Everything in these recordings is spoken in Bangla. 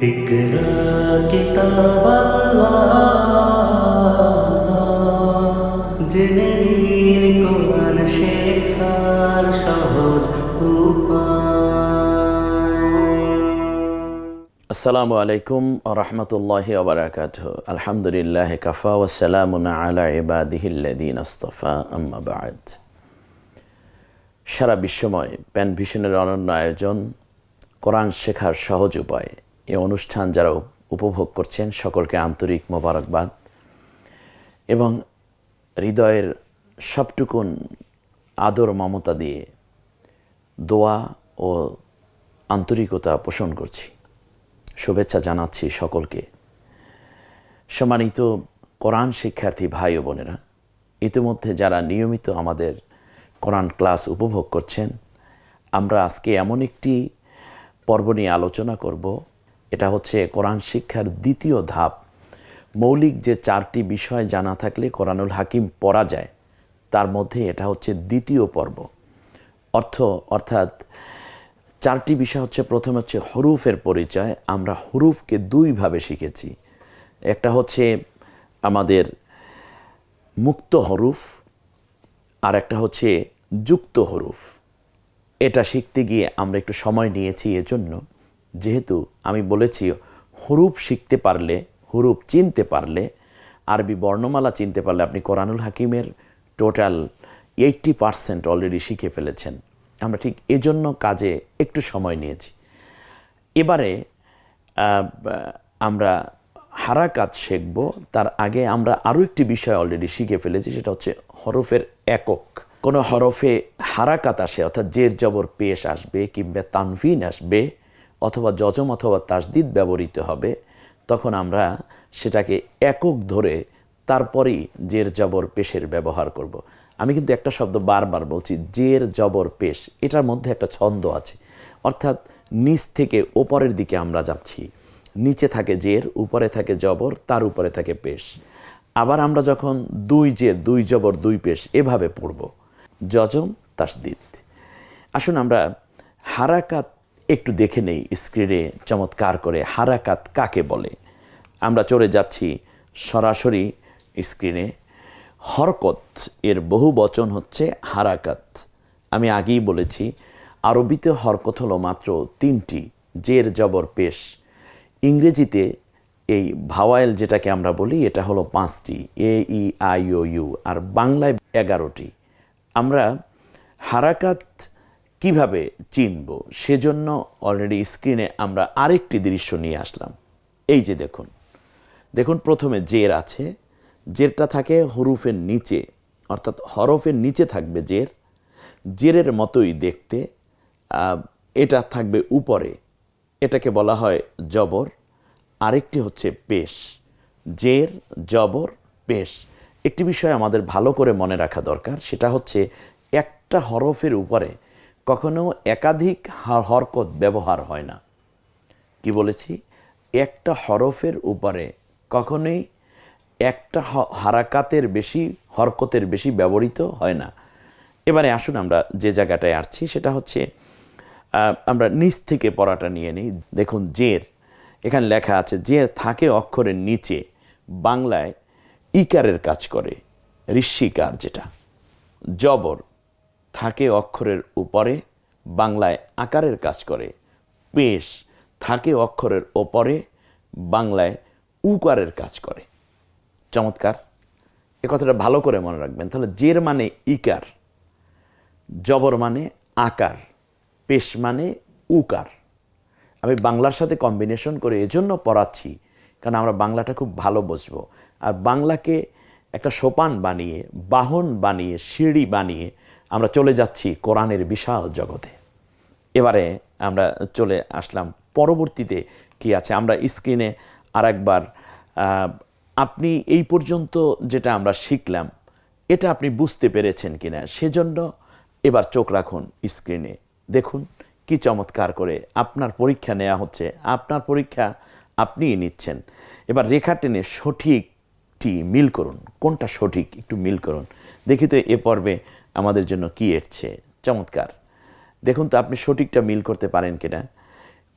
اقرا কিতাব জেনে নিন কোরআন শেখার সহজ উপায় আসসালামু আলাইকুম রহমতুল্লাহ আবরাকাত আলহামদুলিল্লাহ কাফা ওসালামুন আলা ইবাদিহিল্লাদিন আস্তফা আম্মা বাদ সারা বিশ্বময় প্যান ভিশনের অনন্য আয়োজন কোরআন শেখার সহজ উপায় এই অনুষ্ঠান যারা উপভোগ করছেন, সকলকে আন্তরিক মোবারকবাদ। এবং হৃদয়ের সবটুকুন আদর, মমতা দিয়ে দোয়া ও আন্তরিকতা পোষণ করছি। শুভেচ্ছা জানাচ্ছি সকলকে। সম্মানিত কোরআন শিক্ষার্থী ভাই ও বোনেরা, ইতিমধ্যে যারা নিয়মিত আমাদের কোরআন ক্লাস উপভোগ করছেন, আমরা আজকে এমন একটি পর্ব নিয়ে আলোচনা করব এটা হচ্ছে কোরআন শিক্ষার দ্বিতীয় ধাপ। মৌলিক যে চারটি বিষয় জানা থাকলে কোরআনুল হাকিম পড়া যায়, তার মধ্যে এটা হচ্ছে দ্বিতীয় পর্ব। অর্থ, অর্থাৎ চারটি বিষয় হচ্ছে, প্রথম হচ্ছে হরুফের পরিচয়। আমরা হরুফকে দুইভাবে শিখেছি। একটা হচ্ছে আমাদের মুক্ত হরুফ আর একটা হচ্ছে যুক্ত হরুফ। এটা শিখতে গিয়ে আমরা একটু সময় নিয়েছি এজন্য। যেহেতু আমি বলেছি হরুফ শিখতে পারলে হরুফ চিনতে পারলে, আরবি বর্ণমালা চিনতে পারলে আপনি কোরআনুল হাকিমের টোটাল এইট্টি পারসেন্ট অলরেডি শিখে ফেলেছেন। আমরা ঠিক এজন্য কাজে একটু সময় নিয়েছি। এবারে আমরা হারাকাত শিখব। তার আগে আমরা আরও একটি বিষয় অলরেডি শিখে ফেলেছি, সেটা হচ্ছে হরফের একক। কোনো হরফে হারাকাত আসে, অর্থাৎ জের জবর পেশ আসবে কিংবা তানভিন আসবে অথবা যজম অথবা তাসদিদ ব্যবহৃত হবে, তখন আমরা সেটাকে একক ধরে তারপরেই জের জবর পেশের ব্যবহার করব। আমি কিন্তু একটা শব্দ বারবার বলছি, জের জবর পেশ, এটার মধ্যে একটা ছন্দ আছে। অর্থাৎ নিচ থেকে ওপরের দিকে আমরা যাচ্ছি। নিচে থাকে জের, উপরে থাকে জবর, তার উপরে থাকে পেশ। আবার আমরা যখন দুই জের, দুই জবর, দুই পেশ, এভাবে পড়ব। যজম, তাসদিদ। আসুন আমরা হারাকাত একটু দেখে নেই স্ক্রিনে চমৎকার করে হারাকাত কাকে বলে। আমরা চলে যাচ্ছি সরাসরি স্ক্রিনে। হরকত, এর বহু বচন হচ্ছে হারাকাত। আমি আগেই বলেছি, আরবিতে হরকত হলো মাত্র তিনটি, জের, জবর, পেশ। ইংরেজিতে এই ভাওয়াইল যেটাকে আমরা বলি, এটা হলো পাঁচটি, এ, ই, আই, ও, ইউ, আর বাংলায় এগারোটি। আমরা হারাকাত কীভাবে চিনব? সেজন্য অলরেডি স্ক্রিনে আমরা আরেকটি দৃশ্য নিয়ে আসলাম। এই যে দেখুন দেখুন প্রথমে জের আছে। জেরটা থাকে হরুফের নিচে, অর্থাৎ হরফের নিচে থাকবে জের। জেরের মতোই দেখতে এটা থাকবে উপরে। এটাকে বলা হয় জবর। আরেকটি হচ্ছে পেশ। জের, জবর, পেশ। একটি বিষয় আমাদের ভালো করে মনে রাখা দরকার, সেটা হচ্ছে একটা হরফের উপরে কখনো একাধিক হরকত ব্যবহার হয় না। কি বলেছি? একটা হরফের উপরে কখনোই একটা হারাকাতের বেশি, হরকতের বেশি ব্যবহৃত হয় না। এবারে আসুন আমরা যে জায়গাটায় আসছি, সেটা হচ্ছে আমরা নিচ থেকে পড়াটা নিয়ে নিই। দেখুন, জের। এখানে লেখা আছে, জের থাকে অক্ষরের নিচে, বাংলায় ইকারের কাজ করে, ঋষিকার যেটা, জবর। থাকে অক্ষরের উপরে, বাংলায় আকারের কাজ করে। পেশ থাকে অক্ষরের ওপরে, বাংলায় উকারের কাজ করে। চমৎকার। এ কথাটা ভালো করে মনে রাখবেন। তাহলে জের মানে ইকার, জবর মানে আকার, পেশ মানে উকার। আমি বাংলার সাথে কম্বিনেশন করে এজন্য পড়াচ্ছি, কারণ আমরা বাংলাটা খুব ভালো বুঝব। আর বাংলাকে একটা সোপান বানিয়ে, বাহন বানিয়ে, সিঁড়ি বানিয়ে আমরা চলে যাচ্ছি কোরআনের বিশাল জগতে। এবারে আমরা চলে আসলাম পরবর্তীতে কি আছে? আমরা স্ক্রিনে আর একবার আপনি এই পর্যন্ত যেটা আমরা শিখলাম, এটা আপনি বুঝতে পেরেছেন কিনা সেজন্য এবার চোখ রাখুন স্ক্রিনে। দেখুন কি চমৎকার করে আপনার পরীক্ষা নেওয়া হচ্ছে, আপনার পরীক্ষা আপনিই নিচ্ছেন। এবার রেখা টেনে সঠিকটি মিল করুন। কোনটা সঠিক একটু মিল করুন। দেখি তো এ পর্বে আমাদের জন্য কি এসছে চমৎকার। দেখুন তো, আপনি সঠিকটা মিল করতে পারেন কিনা।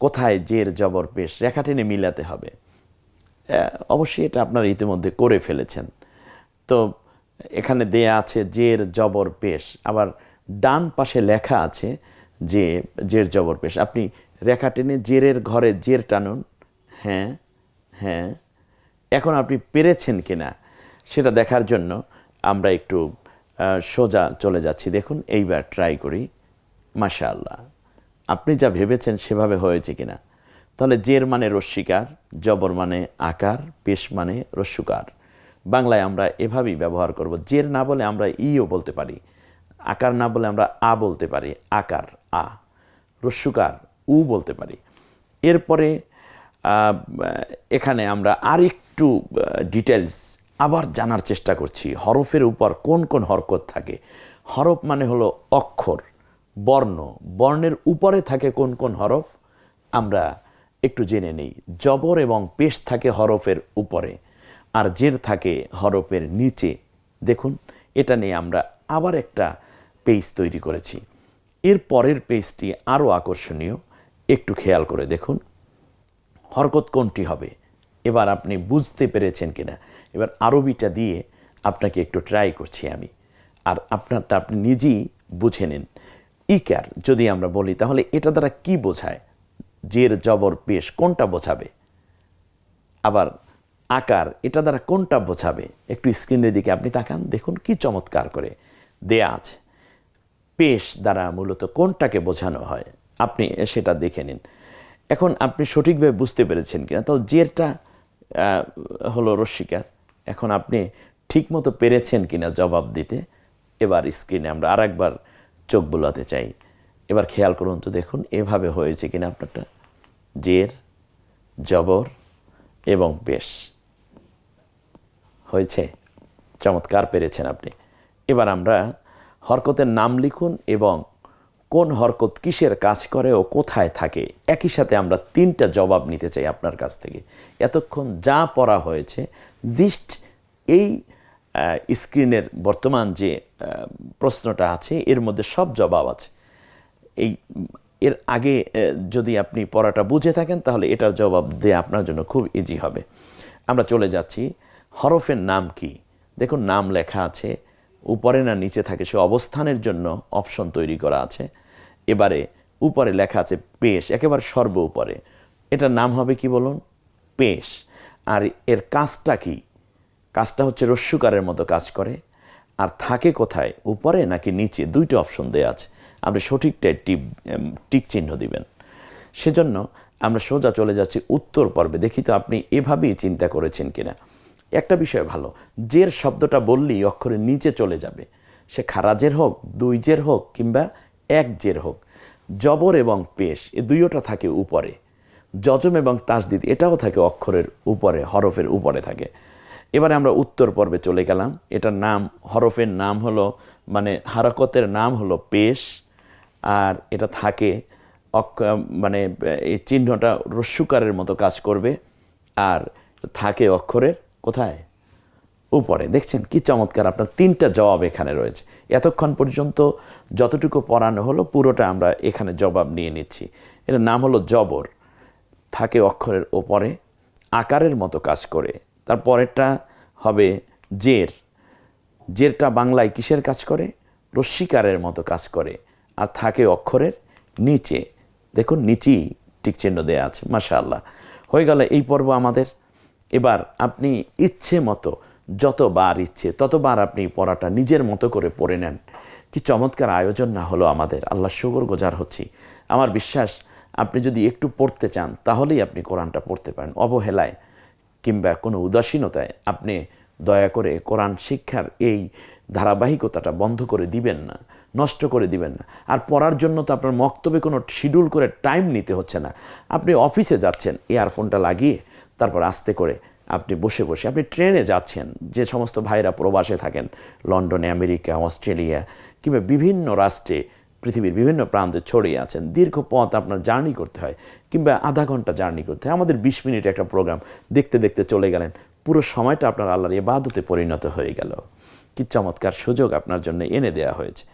কোথায় জের, জবর, পেশ, রেখা টেনে মিলাতে হবে। অবশ্যই এটা আপনারা ইতিমধ্যে করে ফেলেছেন। তো, এখানে দেয়া আছে জের, জবর, পেশ। আবার ডান পাশে লেখা আছে যে, জের, জবর, পেশ। আপনি রেখা টেনে জেরের ঘরে জের টানুন। হ্যাঁ হ্যাঁ। এখন আপনি পেরেছেন কিনা, সেটা দেখার জন্য আমরা একটু সোজা চলে যাচ্ছি। দেখুন, এইবার ট্রাই করি। মাশাআল্লাহ। আপনি যা ভেবেছেন সেভাবে হয়েছে কিনা। তাহলে জের মানে রস্মিকার জবর মানে আকার, পেশ মানে রস্যুকার। বাংলায় আমরা এভাবেই ব্যবহার করব। জের না বলে আমরা ইও বলতে পারি। আকার না বলে আমরা আ বলতে পারি। আকার, আ। রস্যুকার, উ বলতে পারি। এরপরে এখানে আমরা আরেকটু ডিটেলস আবার জানার চেষ্টা করছি, হরফের উপর কোন কোন হরকত থাকে। হরফ মানে হলো অক্ষর, বর্ণ, বর্ণের উপরে থাকে কোন কোন হরফ। আমরা একটু জেনে নেই, জবর এবং পেশ থাকে হরফের উপরে, আর জের থাকে হরফের নিচে। দেখুন, এটা নিয়ে আমরা আবার একটা পেজ তৈরি করেছি। এর পরের পেজটি আরও আকর্ষণীয়, একটু খেয়াল করে দেখুন। হরকত কোনটি হবে? এবার আপনি বুঝতে পেরেছেন কিনা। এবার আরবিটা দিয়ে আপনাকে একটু ট্রাই করছি আমি। আর আপনারটা আপনি নিজেই বুঝে নিন। ইকার যদি আমরা বলি, তাহলে এটা দ্বারা কি বোঝায়? জের, জবর, পেশ, কোনটা বোঝাবে? আবার আকার, এটা দ্বারা কোনটা বোঝাবে? একটু স্ক্রিনের দিকে আপনি তাকান, দেখুন কি চমৎকার করে। দেয়া আছে। পেশ দ্বারা মূলত কোনটাকে বোঝানো হয়? আপনি সেটা দেখে নিন। এখন আপনি সঠিকভাবে বুঝতে পেরেছেন কিনা? তো জেরটা হলো রস্মিকার এখন আপনি ঠিকমতো পেরেছেন কিনা জবাব দিতে, এবার স্ক্রিনে আমরা আরেকবার চোখ বোলাতে চাই। এবার খেয়াল করুন তো দেখুন, এভাবে হয়েছে কিনা আপনারটা? জের, জবর এবং বেশ। হয়েছে। চমৎকার পেরেছেন আপনি। এবার আমরা হরকতের নাম লিখুন এবং কোন হরকত কিসের কাজ করে ও কোথায় থাকে? একই সাথে আমরা তিনটা জবাব নিতে চাই আপনার কাছ থেকে। এতক্ষণ যা পড়া হয়েছে জিস্ট এই স্ক্রিনের বর্তমান যে প্রশ্নটা আছে, এর মধ্যে সব জবাব আছে। এই, এর আগে যদি আপনি পড়াটা বুঝে থাকেন, তাহলে এটার জবাব দেওয়া আপনার জন্য খুব ইজি হবে। আমরা চলে যাচ্ছি। হরফের নাম কি? দেখুন, নাম লেখা আছে। উপরে না নিচে থাকে, সে অবস্থানের জন্য অপশন তৈরি করা আছে। এবারে উপরে লেখা আছে পেশ, একেবারে সর্ব উপরে। এটার নাম হবে কি বলুন? পেশ। আর এর কাজটা কি? কাজটা হচ্ছে রস্যুকারের মতো কাজ করে। আর থাকে কোথায়? উপরে নাকি নিচে? দুইটা অপশন দেওয়া আছে। আপনি সঠিকটাই টিপ টিক চিহ্ন দিবেন। সেজন্য আমরা সোজা চলে যাচ্ছি উত্তর পর্বে। দেখি তো আপনি এভাবেই চিন্তা করেছেন কিনা। একটা বিষয় ভালো, জের শব্দটা বললেই অক্ষরের নিচে চলে যাবে। সে খারাজের হোক দুই জের হোক কিংবা এক জের হোক, জবর এবং পেশ, এ দুইটা থাকে উপরে। যজম এবং তাসদিদ এটাও থাকে অক্ষরের উপরে, হরফের উপরে থাকে। এবারে আমরা উত্তর পর্বে চলে গেলাম। এটার নাম, হরফের নাম হলো মানে হারকতের নাম হলো পেশ, আর এটা থাকে অক্ষ মানে এই চিহ্নটা রস্যুকারের মতো কাজ করবে, আর থাকে অক্ষরের কোথায়? উপরে। দেখছেন কি চমৎকার, আপনার তিনটা জবাব এখানে রয়েছে। এতক্ষণ পর্যন্ত যতটুকু পড়ানো হলো, পুরোটা আমরা এখানে জবাব নিয়ে নিচ্ছি। এটার নাম হলো জবর। থাকে অক্ষরের ওপরে, আকারের মতো কাজ করে। তারপরেরটা হবে জের। জেরটা বাংলায় কিসের কাজ করে? রস্মিকারের মতো কাজ করে। আর থাকে অক্ষরের নিচে। দেখুন, নিচেই টিকচিহ্ন দেয়া আছে, মাশাআল্লাহ। হয়ে গেল এই পর্ব আমাদের। এবার আপনি ইচ্ছে মতো যতবার ইচ্ছে, ততবার আপনি পড়াটা নিজের মতো করে পড়ে নেন। কি চমৎকার আয়োজন না হলো আমাদের। আল্লাহ শুকর গোজার হচ্ছি। আমার বিশ্বাস, আপনি যদি একটু পড়তে চান, তাহলেই আপনি কোরআনটা পড়তে পারেন। অবহেলায় কিংবা কোনো উদাসীনতায় আপনি দয়া করে কোরআন শিক্ষার এই ধারাবাহিকতাটা বন্ধ করে দিবেন না, নষ্ট করে দিবেন না। আর পড়ার জন্য তো আপনার মক্তবে কোনো শিডিউল করে টাইম নিতে হচ্ছে না। আপনি অফিসে যাচ্ছেন এয়ারফোনটা লাগিয়ে, তারপর আস্তে করে আপনি বসে বসে, আপনি ট্রেনে যাচ্ছেন, যে সমস্ত ভাইরা প্রবাসে থাকেন, লন্ডনে, আমেরিকা, অস্ট্রেলিয়া, কিংবা বিভিন্ন রাষ্ট্রে, পৃথিবীর বিভিন্ন প্রান্তে ছড়িয়ে আছেন, দীর্ঘ পথ আপনার জার্নি করতে হয়, কিংবা আধা ঘণ্টা জার্নি করতে হয়। আমাদের বিশ মিনিট একটা প্রোগ্রাম দেখতে দেখতে চলে গেলেন, পুরো সময়টা আপনার আল্লাহর ইবাদতে পরিণত হয়ে গেল। কি চমৎকার সুযোগ আপনার জন্য এনে দেয়া হয়েছে।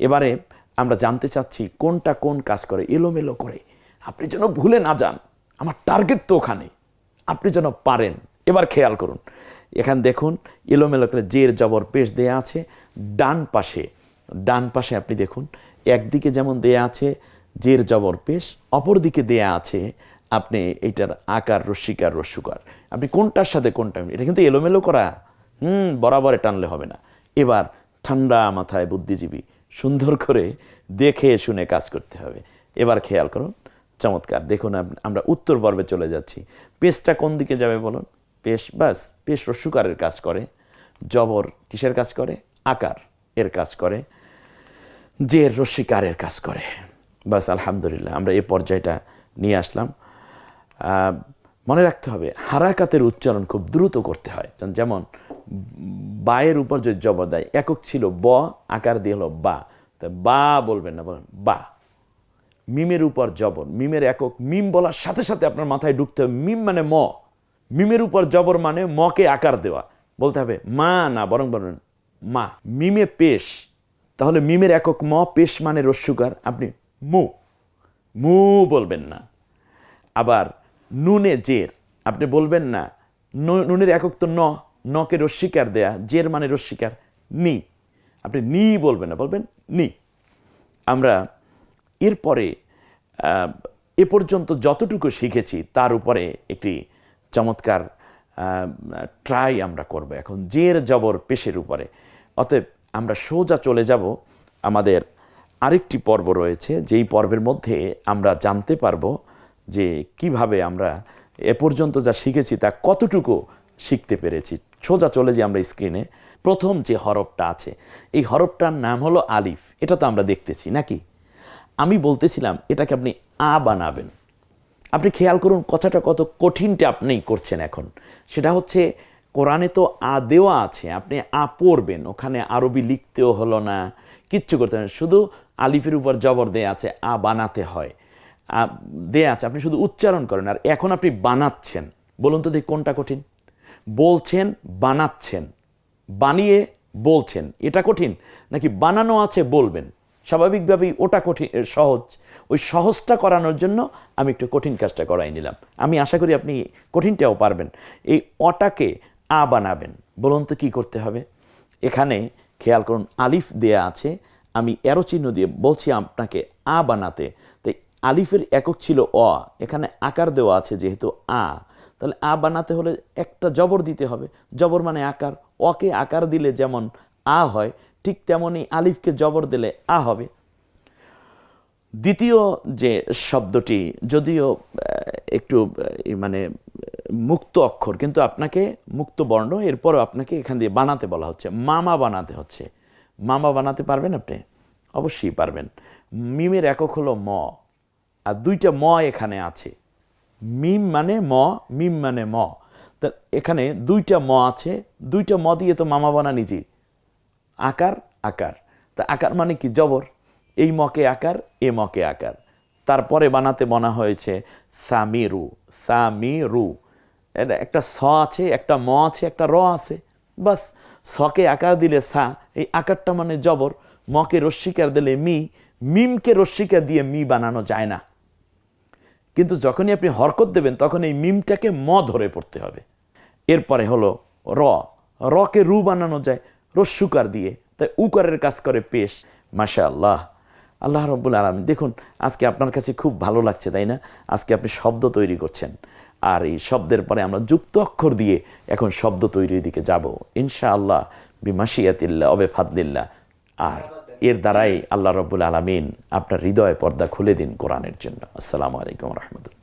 এবারে আমরা জানতে চাচ্ছি, কোনটা কোন কাজ করে, এলোমেলো করে? আপনি যেন ভুলে না যান, আমার টার্গেট তো ওখানে। আপনি যেন পারেন। এবার খেয়াল করুন। এখানে দেখুন, এলোমেলো করে জের জবর পেশ দেয়া আছে ডান পাশে। ডান পাশে আপনি দেখুন, একদিকে যেমন দেয়া আছে জের জবর পেশ অপর দিকে দেয়া আছে আপনি এইটার আকার রস্যিকার রস্যুকার আপনি কোনটার সাথে কোনটা এটা কিন্তু এলোমেলো করা। হুম, বরাবরে টানলে হবে না। এবার ঠান্ডা মাথায় বুদ্ধিজীবী সুন্দর করে দেখে শুনে কাজ করতে হবে। এবার খেয়াল করুন চমৎকার। দেখুন আমরা উত্তর পর্বে চলে যাচ্ছি। পেশটা কোন দিকে যাবে বলুন? পেশ, বাস, পেশ রস্যুকারের কাজ করে। জবর কিসের কাজ করে? আকার এর কাজ করে। যে রস্যিকারের কাজ করে। বাস, আলহামদুলিল্লাহ, আমরা এই পর্যায়টা নিয়ে আসলাম। মনে রাখতে হবে, হারাকাতের উচ্চারণ খুব দ্রুত করতে হয়। যেমন বায়ের উপর যে জবর দেয়, একক ছিল ব, আকার দিয়ে হলো বা। তা বা বলবেন না, বলেন, বা। মিমের উপর জবর, মিমের একক, মিম বলার সাথে সাথে আপনার মাথায় ঢুকতে হবে। মিম মানে ম। মিমের উপর জবর মানে মকে আকার দেওয়া। বলতে হবে মা না, বরং বলবেন মা। মিমে পেশ, তাহলে মিমের একক ম, পেশ মানে রস্যুকার আপনি মু। মু বলবেন না। আবার নুনে জের, আপনি বলবেন না, ন- নুনের একক তো ন, নকে রস্বীকার দেয়া, জের মানে রস্বীকার নি। আপনি নি বলবেন না, বলবেন নি। আমরা এরপরে এ পর্যন্ত যতটুকু শিখেছি, তার উপরে একটি চমৎকার ট্রাই আমরা করব এখন, জের জবর পেশের উপরে। অতএব আমরা সোজা চলে যাব, আমাদের আরেকটি পর্ব রয়েছে, যেই পর্বের মধ্যে আমরা জানতে পারব যে কীভাবে আমরা এ পর্যন্ত যা শিখেছি, তা কতটুকু শিখতে পেরেছি। সোজা চলে যাই আমরা স্ক্রিনে প্রথম যে হরফটা আছে, এই হরফটার নাম হলো আলিফ, এটা তো আমরা দেখতেছি, নাকি? আমি বলতেছিলাম, এটাকে আপনি আ বানাবেন। আপনি খেয়াল করুন, কথাটা কত কঠিনটা আপনি করছেন এখন। সেটা হচ্ছে, কোরআনে তো আ দেওয়া আছে, আপনি আ পড়বেন, ওখানে আরবি লিখতেও হলো না, কিচ্ছু করতে না। শুধু আলিফের উপর জবর দেয়া আছে, আ বানাতে হয়। দেয়া আছে, আপনি শুধু উচ্চারণ করেন, আর এখন আপনি বানাচ্ছেন। বলুন তো দেখি কোনটা কঠিন? বলছেন, বানাচ্ছেন। বানিয়ে বলছেন, এটা কঠিন? নাকি বানানো আছে, বলবেন? স্বাভাবিকভাবেই ওটা কঠিন সহজ। ওই সহজটা করানোর জন্য আমি একটু কঠিন কাজটা করাই নিলাম। আমি আশা করি আপনি কঠিনটাও পারবেন। এই অটাকে আ বানাবেন। বলুন তো কী করতে হবে? এখানে খেয়াল করুন, আলিফ দেয়া আছে। আমি এরো চিহ্ন দিয়ে বলছি আপনাকে আ বানাতে। তাই আলিফের একক ছিল অ। এখানে আকার দেওয়া আছে যেহেতু আ। তাহলে আ বানাতে হলে একটা জবর দিতে হবে। জবর মানে আকার। অকে আকার দিলে যেমন আ হয় ঠিক তেমনই আলিফকে জবর দিলে আ হবে। দ্বিতীয় যে শব্দটি, যদিও একটু মানে মুক্ত অক্ষর, কিন্তু আপনাকে মুক্ত বর্ণ, এরপরও আপনাকে এখান দিয়ে বানাতে বলা হচ্ছে। মামা বানাতে হচ্ছে। মামা বানাতে পারবেন আপনি? অবশ্যই পারবেন। মিমের একক হলো ম, আর দুইটা ম এখানে আছে। মিম মানে ম, মিম মানে ম। তা এখানে দুইটা ম আছে, দুইটা ম দিয়ে তো মামা বানানি জি আকার আকার। তা আকার মানে কি? জবর। এই মকে আকার, এ মকে আকার। তারপরে বানাতে বনা হয়েছে সামিরু সামিরু। এটা একটা স আছে, একটা ম আছে, একটা র আছে। বাস, সকে আকার দিলে সা, এই আকারটা মানে জবর। মকে রস্বীকার দিলে মি, মিমকে রস্বীকার দিয়ে মি বানানো যায় না। কিন্তু যখনই আপনি হরকত দেবেন, তখন এই মিমটাকে ম ধরে পড়তে হবে। এরপরে হলো র। রকে রু বানানো যায়। রস্যুকার দিয়ে, তাই উকারের কাজ করে পেশ মাশা আল্লাহ আল্লাহ রব্বুল আলমী দেখুন, আজকে আপনার কাছে খুব ভালো লাগছে, তাই না? আজকে আপনি শব্দ তৈরি করছেন। আর এই শব্দের পরে আমরা যুক্ত অক্ষর দিয়ে এখন শব্দ তৈরির দিকে যাব। ইনশা আল্লাহ বিমাশিয়াতিল্লা অবে ফাদলিল্লা আর এর দ্বারাই আল্লাহ রব্বুল আলমিন আপনার হৃদয় পর্দা খুলে দিন কোরআনের জন্য। আসসালামু আলাইকুম রহমতুল্লাহ।